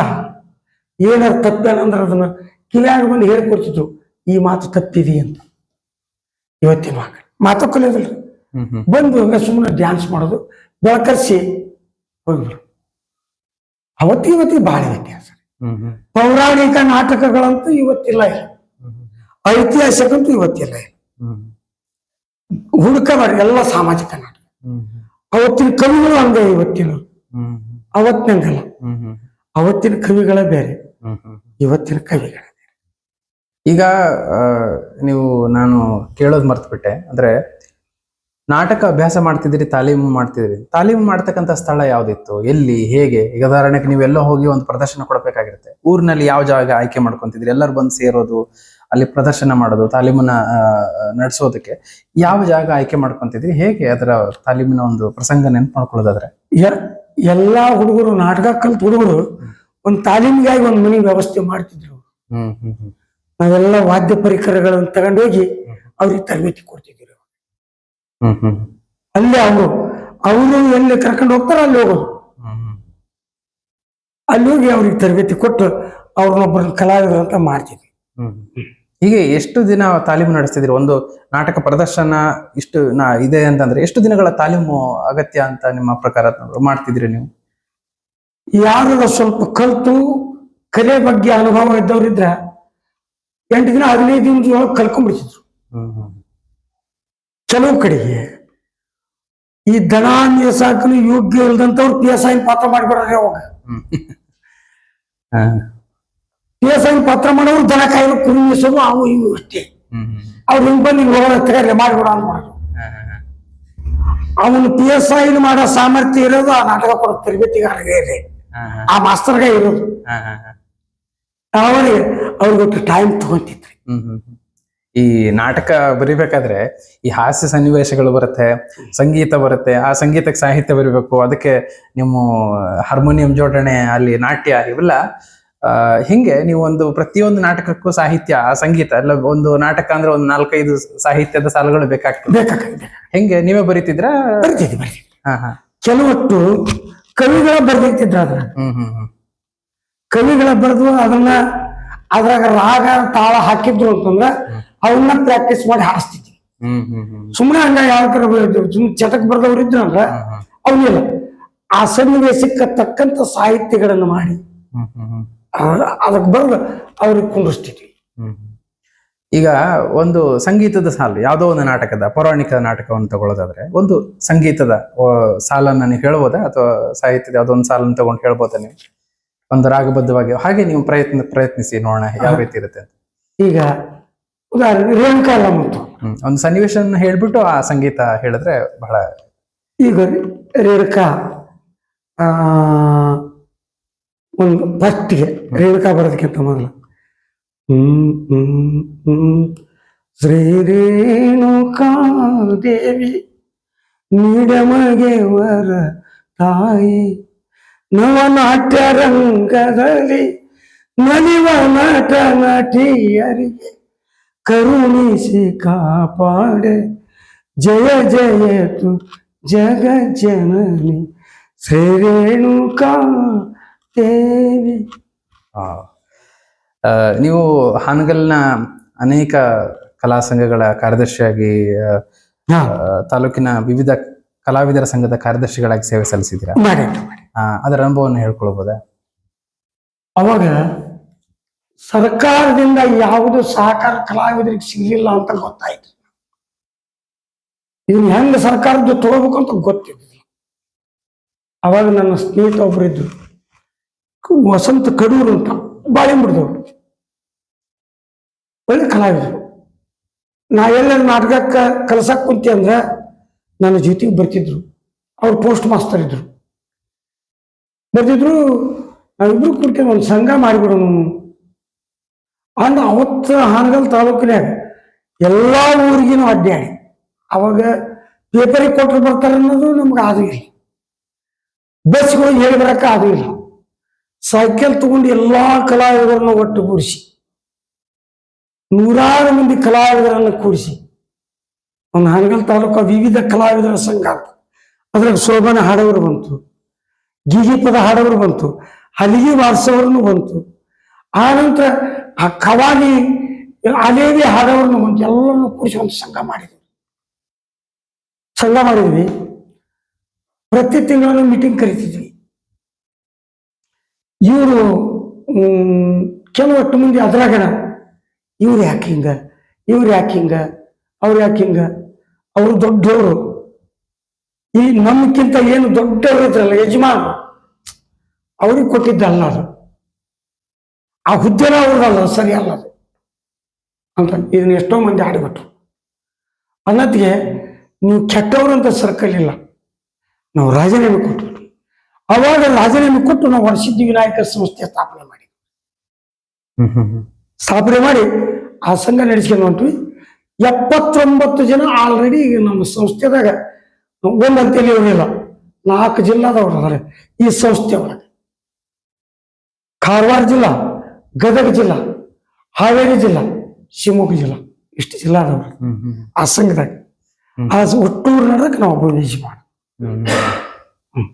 Speaker 1: ಏನಾರು ತಪ್ಪೇನಂದ್ರೆ ಅದನ್ನ ಕಿಲಾಡ್ ಬಂದು ಹೇಳ್ಕೊಡ್ತಿದ್ರು ಈ ಮಾತು ತಪ್ಪಿದೆ ಅಂತ. ಇವತ್ತಿನ ಮಕ್ಕಳು ಮಾತು ಕಲಿಯೋದಿಲ್ಲ. ಬಂದು ಹಂಗ ಸುಮ್ಮನೆ ಡ್ಯಾನ್ಸ್ ಮಾಡೋದು ಬೆಳಕರಿಸಿ ಹೋಗ್ಬಿಡು. ಅವತ್ತಿ ಇವತ್ತಿಗೆ ಬಹಳ ವ್ಯತ್ಯಾಸ. ಪೌರಾಣಿಕ ನಾಟಕಗಳಂತೂ ಇವತ್ತಿಲ್ಲ ಇಲ್ಲ. ಐತಿಹಾಸಿಕಂತೂ ಇವತ್ತಿಲ್ಲ ಇಲ್ಲ.
Speaker 2: ಹ್ಮ್
Speaker 1: ಹುಡುಕಬಾರ ಎಲ್ಲ ಸಾಮಾಜಿಕ ನಾಟಕ. ಅವತ್ತಿನ ಕವಿಗಳು ಹಂಗ ಇವತ್ತಿನ. ಅವತ್ತಿನಂಗಲ್ಲ. ಅವತ್ತಿನ ಕವಿಗಳೇ ಬೇರೆ. ಇವತ್ತಿನ ಕವಿಗಳು.
Speaker 2: ಈಗ ನೀವು ನಾನು ಕೇಳೋದು ಮರ್ತ್ಬಿಟ್ಟೆ. ಅಂದ್ರೆ ನಾಟಕ ಅಭ್ಯಾಸ ಮಾಡ್ತಿದ್ರಿ ತಾಲೀಮು ಮಾಡ್ತಿದ್ರಿ ತಾಲೀಮು ಮಾಡ್ತಕ್ಕಂಥ ಸ್ಥಳ ಯಾವ್ದಿತ್ತು? ಎಲ್ಲಿ? ಹೇಗೆ? ಈಗ ಉದಾಹರಣೆಗೆ ನೀವೆಲ್ಲ ಹೋಗಿ ಒಂದು ಪ್ರದರ್ಶನ ಕೊಡಬೇಕಾಗಿರುತ್ತೆ. ಊರಿನಲ್ಲಿ ಯಾವ ಜಾಗ ಆಯ್ಕೆ ಮಾಡ್ಕೊಂತಿದ್ರಿ ಎಲ್ಲರೂ ಬಂದು ಸೇರೋದು ಅಲ್ಲಿ ಪ್ರದರ್ಶನ ಮಾಡೋದು ತಾಲೀಮನ್ನ ನಡೆಸೋದಕ್ಕೆ ಯಾವ ಜಾಗ ಆಯ್ಕೆ ಮಾಡ್ಕೊಂತಿದ್ರಿ ಹೇಗೆ ಅದರ ತಾಲೀಮಿನ ಒಂದು ಪ್ರಸಂಗ ನೆನ್ಪು ಮಾಡ್ಕೊಳ್ಳೋದಾದ್ರೆ?
Speaker 1: ಎಲ್ಲ ಎಲ್ಲಾ ಹುಡುಗರು ನಾಟಕ ಕಲ್ತ ಹುಡುಗರು ಒಂದು ತಾಲೀಮಿಗಾಗಿ ಒಂದು ಮನೆ ವ್ಯವಸ್ಥೆ ಮಾಡ್ತಿದ್ರು.
Speaker 2: ಹ್ಮ್ ಹ್ಮ್ ಹ್ಮ್.
Speaker 1: ನಾವೆಲ್ಲ ವಾದ್ಯ ಪರಿಕರಗಳನ್ನು ತಗೊಂಡೋಗಿ ಅವ್ರಿಗೆ ತರಬೇತಿ ಕೊಡ್ತಿದ್ರು.
Speaker 2: ಹ್ಮ್ ಹ್ಮ್
Speaker 1: ಅಲ್ಲೇ ಅವರು ಅವರು ಎಲ್ಲಿ ಕರ್ಕೊಂಡು ಹೋಗ್ತಾರ ಅಲ್ಲಿ ಹೋಗೋದು. ಅಲ್ಲಿ ಹೋಗಿ ಅವ್ರಿಗೆ ತರಬೇತಿ ಕೊಟ್ಟು ಅವ್ರನ್ನೊಬ್ಬರನ್ನ ಕಲಾವಿದರು ಅಂತ ಮಾಡ್ತಿದ್ವಿ.
Speaker 2: ಹೀಗೆ ಎಷ್ಟು ದಿನ ತಾಲೀಮು ನಡೆಸ್ತಿದ್ರಿ ಒಂದು ನಾಟಕ ಪ್ರದರ್ಶನ ಇಷ್ಟು ನಾ ಇದೆ ಅಂತಂದ್ರೆ ಎಷ್ಟು ದಿನಗಳ ತಾಲೀಮು ಅಗತ್ಯ ಅಂತ ನಿಮ್ಮ ಪ್ರಕಾರ ಮಾಡ್ತಿದ್ರಿ ನೀವು?
Speaker 1: ಯಾರು ಸ್ವಲ್ಪ ಕಲ್ತು ಕಲೆ ಬಗ್ಗೆ ಅನುಭವ ಇದ್ದವ್ರಿದ್ರ ಎಂಟು ದಿನ ಹದಿನೈದು ದಿನದೊಳಗೆ ಕಲ್ಕೊಂಡ್ಬಿಡ್ತಿದ್ರು ಕೆಲವು ಕಡೆಗೆ ಈ ದನ ಮೇಸಾಕಲು ಯೋಗ್ಯ ಇಲ್ದಂತವ್ರು ಪಿ ಎಸ್ ಐ ಪಾತ್ರ ಮಾಡಿಬಿಡ್ರಿ ಅವಾಗ. ಪಿ ಎಸ್ ಐ ಪಾತ್ರ ಮಾಡೋರು ದನ ಕಾಯಿಲು ಕುರಿ ಮೇಸೋದು ಅವು ಇವು ಅಷ್ಟೇ. ಅವ್ರು ಹಿಂಗ್ ಬಂದು ಹಿಂಗ್ ಹೋಗೋಣ ಮಾಡಿಬಿಡ. ಅವನು ಪಿ ಎಸ್ ಐ ಮಾಡೋ ಸಾಮರ್ಥ್ಯ ಇರೋದು ಆ ನಾಟಕ ಕೊಡೋ ತರಬೇತಿಗಾರರಿಗೆ ಇದೆ. ಆ ಮಾಸ್ತರ್ಗೆ ಇರೋದು. ಅವರಿಗೆ ಅವ್ರಿಗೊಟ್ಟು ಟೈಮ್ ತಗೊಂತಿದ್ರಿ.
Speaker 2: ಈ ನಾಟಕ ಬರಿಬೇಕಾದ್ರೆ ಈ ಹಾಸ್ಯ ಸನ್ನಿವೇಶಗಳು ಬರುತ್ತೆ ಸಂಗೀತ ಬರುತ್ತೆ ಆ ಸಂಗೀತಕ್ಕೆ ಸಾಹಿತ್ಯ ಬರಿಬೇಕು ಅದಕ್ಕೆ ನಿಮ್ಮ ಹಾರ್ಮೋನಿಯಂ ಜೋಡಣೆ ಅಲ್ಲಿ ನಾಟ್ಯ ಇವೆಲ್ಲ ಹಿಂಗೆ ನೀವು ಒಂದು ಪ್ರತಿಯೊಂದು ನಾಟಕಕ್ಕೂ ಸಾಹಿತ್ಯ ಆ ಸಂಗೀತ ಎಲ್ಲ ಒಂದು ನಾಟಕ ಅಂದ್ರೆ ಒಂದು ನಾಲ್ಕೈದು ಸಾಹಿತ್ಯದ ಸಾಲುಗಳು ಬೇಕಾಗ್ತದೆ. ಹೆಂಗೆ ನೀವೇ ಬರೀತಿದ್ರ
Speaker 1: ಕೆಲವೊಟ್ಟು ಕವಿಗಳ ಬರ್ದಿರ್ತಿದ್ರು ಅದ್ರ ಕವಿಗಳ ಬರೆದು ಅದನ್ನ ಅದ್ರಾಗ ರಾಗ ತಾಳ ಹಾಕಿದ್ರು ಅಂತಂದ್ರ ಅವನ್ನ ಪ್ರಾಕ್ಟೀಸ್ ಮಾಡಿ ಹಾಡಿಸ್ತಿದ್ವಿ ಸುಮ್ಮನೆ ಹಂಗ ಯಾವ ತರ ಸುಮ್ಮನೆ ಚಟಕ್ ಬರ್ದವ್ರು ಇದ್ರು
Speaker 2: ಅಂದ್ರ
Speaker 1: ಅವನಿಲ್ಲ ಆ ಸನ್ನಿವೇಶಕ್ಕೆ ತಕ್ಕಂತ ಸಾಹಿತ್ಯಗಳನ್ನು ಮಾಡಿ ಅದಕ್ಕೆ ಬರೆದು ಅವ್ರಿಗೆ ಕುಂಡಿಸ್ತಿದ್ವಿ.
Speaker 2: ಈಗ ಒಂದು ಸಂಗೀತದ ಸಾಲು ಯಾವುದೋ ಒಂದು ನಾಟಕದ ಪೌರಾಣಿಕ ನಾಟಕವನ್ನು ತಗೊಳ್ಳೋದಾದ್ರೆ ಒಂದು ಸಂಗೀತದ ಸಾಲನ್ನ ನೀವು ಹೇಳ್ಬೋದಾ? ಅಥವಾ ಸಾಹಿತ್ಯದ ಯಾವುದೋ ಒಂದು ಸಾಲನ್ನು ತಗೊಂಡು ಹೇಳ್ಬೋದಾ ನೀವು? ಒಂದು ರಾಗಬದ್ಧವಾಗಿ ಹಾಗೆ ನೀವು ಪ್ರಯತ್ನ ಪ್ರಯತ್ನಿಸಿ ನೋಡೋಣ ಯಾವ ರೀತಿ ಇರುತ್ತೆ ಅಂತ.
Speaker 1: ಈಗ ಉದಾಹರಣೆ ಮತ್ತು
Speaker 2: ಒಂದು ಸನ್ನಿವೇಶ ಹೇಳ್ಬಿಟ್ಟು ಆ ಸಂಗೀತ ಹೇಳಿದ್ರೆ ಬಹಳ
Speaker 1: ಈಗ ರೇಣುಕಾ ಆ ಒಂದು ಫಸ್ಟ್ಗೆ ರೇಣುಕಾ ಬರೋದಕ್ಕಿಂತ ಮೊದಲು. ಶ್ರೀ ರೇಣುಕಾ ದೇವಿ ನೀಡಮಗೆ ವರ ತಾಯಿ ನವನಾಟ್ಯ ರಂಗದಲ್ಲಿ ನಲಿವ ನಟ ನಟಿಯರಿಗೆ ಕರುಣಿಸಿ ಕಾಪಾಡೆ. ಜಯ ಜಯತು ಜಗ ಜನನಿ ಶ್ರೀ ರೇಣುಕಾ ದೇವಿ
Speaker 2: ಹಾಂ ನೀವು ಹಾನಗಲ್ನ ಅನೇಕ ಕಲಾ ಸಂಘಗಳ ಕಾರ್ಯದರ್ಶಿಯಾಗಿ ತಾಲೂಕಿನ ವಿವಿಧ ಕಲಾವಿದರ ಸಂಘದ ಕಾರ್ಯದರ್ಶಿಗಳಾಗಿ ಸೇವೆ ಸಲ್ಲಿಸಿದ್ದೀರಾ? ಅದರ ಅನುಭವವನ್ನು ಹೇಳ್ಕೊಳ್ಬೋದಾ?
Speaker 1: ಅವಾಗ ಸರ್ಕಾರದಿಂದ ಯಾವುದು ಸಹಕಾರ ಕಲಾವಿದರಿಗೆ ಸಿಗಲಿಲ್ಲ ಅಂತ ಗೊತ್ತಾಯ್ತು. ಇದನ್ನ ಹೆಂಗ ಸರ್ಕಾರದ್ದು ತಗೋಬೇಕು ಅಂತ ಗೊತ್ತಿದ್ದಿಲ್ಲ. ಅವಾಗ ನನ್ನ ಸ್ನೇಹಿತ ಒಬ್ಬರಿದ್ರು ವಸಂತ ಕಡೂರು ಅಂತ. ಬಾಳಿಂಬಿಡ್ದವ್ರು ಒಳ್ಳೆ ಕಲಾವಿದರು ನಾ ಎಲ್ಲ ನಾಟಕಕ್ಕೆ ಕಲಸಕ್ಕೆ ಕುಂತಿ ಅಂದ್ರೆ ನನ್ನ ಜೊತೆಗೆ ಬರ್ತಿದ್ರು. ಅವ್ರು ಪೋಸ್ಟ್ ಮಾಸ್ತರ್ ಇದ್ರು. ಬರ್ತಿದ್ರು ನಾವಿಬ್ರು ಕುಡ್ಕೊಂಡು ಒಂದು ಸಂಘ ಮಾಡಿಬಿಡೋಣ ಅಂದ ಅವತ್ತು ಹಾನಗಲ್ ತಾಲೂಕಿನಾಗ ಎಲ್ಲ ಊರಿಗಿನೂ ಅಡ್ಡಾಡಿ ಅವಾಗ ಪೇಪರಿಗೆ ಕೊಟ್ಟರು ಬರ್ತಾರೆ ಅನ್ನೋದು ನಮ್ಗೆ ಇಲ್ಲ ಬಸ್ಗಳು ಹೇಳಿ ಬರೋಕ್ಕೆ ಸೈಕಲ್ ತಗೊಂಡು ಎಲ್ಲಾ ಕಲಾವಿದರನ್ನು ಒಟ್ಟುಗೂಡಿಸಿ. ನೂರಾರು ಮಂದಿ ಕಲಾವಿದರನ್ನು ಕೂಡಿಸಿ. ಒಂದು ಹಾನಗಲ್ ತಾಲೂಕು ವಿವಿಧ ಕಲಾವಿದರ ಸಂಘ ಅಂತ. ಅದ್ರಾಗ ಶೋಭನ ಹಾಡವರು ಬಂತು ಗೀಗಿ ಪದ ಹಾಡವರು ಬಂತು, ಹಲಿಗೆ ವಾರಿಸೋರ್ನು ಬಂತು. ಆ ನಂತರ ಆ ಕವಾಲಿ, ಅಲೇವಿ ಹಾಡೋರ್ನು ಬಂತು, ಎಲ್ಲರನ್ನು ಕೂಡಿಸಿ ಒಂದು ಸಂಘ ಮಾಡಿದ್ವಿ. ಸಂಘ ಮಾಡಿದ್ವಿ. ಪ್ರತಿ ತಿಂಗಳು ಮೀಟಿಂಗ್ ಕರಿತಿದ್ವಿ. ಇವರು ಕೆಲವಷ್ಟು ಮಂದಿ ಅದ್ರಾಗನ, ಇವ್ರು ಯಾಕೆ ಹಿಂಗ? ಇವ್ರು ಯಾಕೆ ಹಿಂಗ? ಅವ್ರು ಯಾಕೆ ಹಿಂಗ? ಅವರು ದೊಡ್ಡವರು. ಈ ನಮ್ಗಿಂತ ಏನು ದೊಡ್ಡವರು ಇದ್ರಲ್ಲ ಯಜಮಾನ, ಅವ್ರಿಗೆ ಕೊಟ್ಟಿದ್ದಲ್ಲ ಅದು. ಆ ಹುದ್ದೆನ ಅವ್ರದಲ್ಲ, ಸರಿ ಅಲ್ಲ ಅದು. ಅಂತ ಇದನ್ನ ಎಷ್ಟೋ ಮಂದಿ ಆಡಿಬಿಟ್ರು. ಅನ್ನತ್ತಿಗೆ ನೀವು ಕೆಟ್ಟವರು ಅಂತ ಸರ್ಕಲ್ ಇಲ್ಲ. ನಾವು ರಾಜೀನಾಮೆ ಕೊಟ್ಬಿಟ್ವಿ ಅವಾಗ ರಾಜೀನಾಮೆ ಕೊಟ್ಟು ನಾವು ಹೊರಸಿದ್ದಿ ವಿನಾಯಕ ಸಂಸ್ಥೆ ಸ್ಥಾಪನೆ ಮಾಡಿ ಸ್ಥಾಪನೆ ಮಾಡಿ ಆ ಸಂಘ ನಡೆಸಿಕೊಂಡು ಹೊಂಟ್ವಿ ಎಪ್ಪತ್ತೊಂಬತ್ತು ಜನ ಆಲ್ರೆಡಿ ನಮ್ಮ ಸಂಸ್ಥೆದಾಗ ಒಂದಂತೇಳಿ ಇರಲಿಲ್ಲ ನಾಲ್ಕು ಜಿಲ್ಲಾದವ್ರು ಅದಾರೆ ಈ ಸಂಸ್ಥೆ ಒಳಗೆ ಕಾರವಾರ ಜಿಲ್ಲಾ ಗದಗ ಜಿಲ್ಲಾ ಹಾವೇರಿ ಜಿಲ್ಲಾ ಶಿವಮೊಗ್ಗ ಜಿಲ್ಲಾ ಇಷ್ಟು ಜಿಲ್ಲಾದವ್ರು ಆ ಸಂಘದಾಗ. ಆ ಒಟ್ಟೂರು ನಡಕ್ಕೆ ನಾವು
Speaker 2: ಹ್ಮ್ ಹ್ಮ್.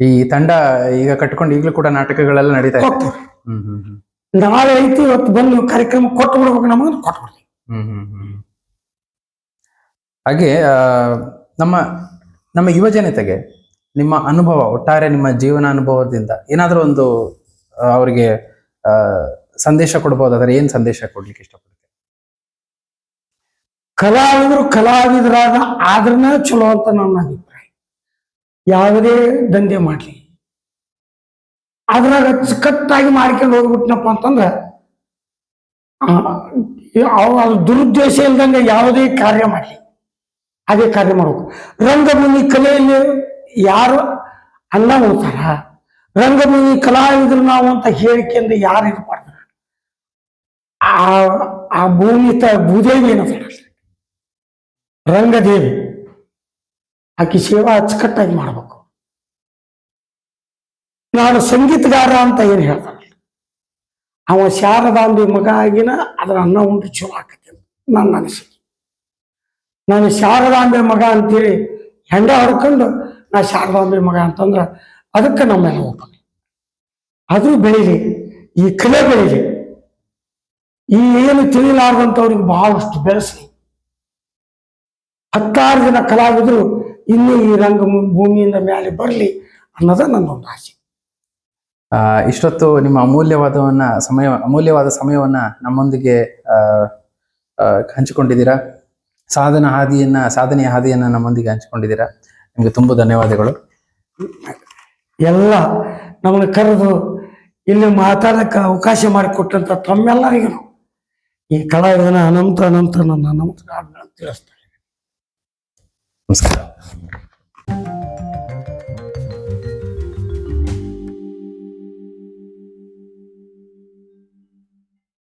Speaker 2: ಈ ತಂಡ ಈಗ ಕಟ್ಕೊಂಡು ಈಗಲೂ ಕೂಡ ನಾಟಕಗಳೆಲ್ಲ ನಡೀತಾ ಇದೆ.
Speaker 1: ಹೋಗ್ತಾರೆ
Speaker 2: ಹ್ಮ್ ಹ್ಮ್ ಹ್ಮ್.
Speaker 1: ನಾಳೆ ಐತಿ ಇವತ್ತು ಬಂದು ಕಾರ್ಯಕ್ರಮ ಕೊಟ್ಟು ಬಿಡ್ಬೇಕು ನಮಗೆ ಕೊಟ್ಟು ಬಿಡ್ತೀವಿ
Speaker 2: ಹ್ಮ್ ಹ್ಮ್ ಹ್ಮ್. ಹಾಗೆ ಆ, ನಮ್ಮ ನಮ್ಮ ಯುವ ಜನತೆಗೆ ನಿಮ್ಮ ಅನುಭವ ಒಟ್ಟಾರೆ ನಿಮ್ಮ ಜೀವನ ಅನುಭವದಿಂದ ಏನಾದರೂ ಒಂದು ಆ, ಅವರಿಗೆ ಆ, ಸಂದೇಶ ಕೊಡ್ಬೋದಾದ್ರೆ ಏನ್ ಸಂದೇಶ ಕೊಡ್ಲಿಕ್ಕೆ ಇಷ್ಟಪಡ್ತೀವಿ
Speaker 1: ಕಲಾವಿದರು ಕಲಾವಿದರಾದ ಆದ್ರನ ಚಲೋ ಅಂತ ನನ್ನ ಅಭಿಪ್ರಾಯ ಯಾವುದೇ ದಂಧೆ ಮಾಡಲಿ. ಅದ್ರಾಗ ಅಚ್ಚುಕಟ್ಟಾಗಿ ಮಾಡ್ಕೊಂಡು ಹೋಗ್ಬಿಟ್ನಪ್ಪ ಅಂತಂದ್ರ ಅದು ದುರುದ್ದೇಶ ಇಲ್ದಂಗೆ ಯಾವುದೇ ಕಾರ್ಯ ಮಾಡಲಿ. ಅದೇ ಕಾರ್ಯ ಮಾಡಬೇಕು. ರಂಗಭೂಮಿ ಕಲೆಯಲ್ಲಿ ಯಾರು ಅನ್ನ ಉಳ್ತಾರ ರಂಗಭೂಮಿ ಕಲಾವಿದರು ನಾವು ಅಂತ ಅಂದ್ರೆ ಯಾರು ಇದು ಆ ಆ ಭೂಮಿ ತ ಭೂದೇವಿ ಏನಂತ ರಂಗದೇವಿ. ಆಕಿ ಸೇವಾ ಅಚ್ಚುಕಟ್ಟಾಗಿ ಮಾಡಬೇಕು. ನಾನು ಸಂಗೀತಗಾರ ಅಂತ ಏನು ಹೇಳ್ತಾರಲ್ಲ ಅವ ಶಾರದಾಂಬಿ ಮಗ ಆಗಿನ ಅದರ ಅನ್ನ ಉಂಟು ಚಲೋ ಆಕತಿ ನನ್ನ ಅನಿಸಿಕೆ. ನಾನು ಶಾರದಾಂಬೆ ಮಗ ಅಂತೇಳಿ ಹೆಂಡ ಹೊಡ್ಕೊಂಡು ನಾ ಶಾರದಾಂಬೆ ಮಗ ಅಂತಂದ್ರ ಅದಕ್ಕೆ ನಮ್ಮೆಲ್ಲ ಒಪ್ಪನೆ ಅದು ಬೆಳೀಲಿ, ಈ ಕಲೆ ಬೆಳೀಲಿ. ಈ ಏನು ತಿಳಿಲಾರ್ದಂಥವ್ರಿಗೆ ಬಹಳಷ್ಟು ಬೆಳೆಸಲಿ. ಹತ್ತಾರು ಜನ ಕಲಾವಿದರು ಇನ್ನೂ ಈ ರಂಗ ಭೂಮಿಯಿಂದ ಮೇಲೆ ಬರಲಿ ಅನ್ನೋದ ನನ್ನೊಂದು ಆಸೆ.
Speaker 2: ಆ, ಇಷ್ಟೊತ್ತು ನಿಮ್ಮ ಅಮೂಲ್ಯವಾದವನ್ನ ಸಮಯ ಅಮೂಲ್ಯವಾದ ಸಮಯವನ್ನ ನಮ್ಮೊಂದಿಗೆ ಹಂಚಿಕೊಂಡಿದ್ದೀರಾ? ಸಾಧನ ಹಾದಿಯನ್ನ ಸಾಧನೆಯ ಹಾದಿಯನ್ನ ನಮ್ಮೊಂದಿಗೆ ಹಂಚಿಕೊಂಡಿದ್ದೀರಾ? ನಿಮಗೆ ತುಂಬಾ ಧನ್ಯವಾದಗಳು.
Speaker 1: ಎಲ್ಲ ನಮ್ಮನ್ನು ಕರೆದು ಇಲ್ಲಿ ಮಾತಾಡಕ್ಕೆ ಅವಕಾಶ ಮಾಡಿಕೊಟ್ಟಂತ ತಮ್ಮೆಲ್ಲರಿಗೂ ಈ ಕಲಾವಿದನ ಅನಂತ ಅನಂತ ನನ್ನ ಅನಂತ ತಿಳಿಸ್ತಾರೆ
Speaker 2: namaskar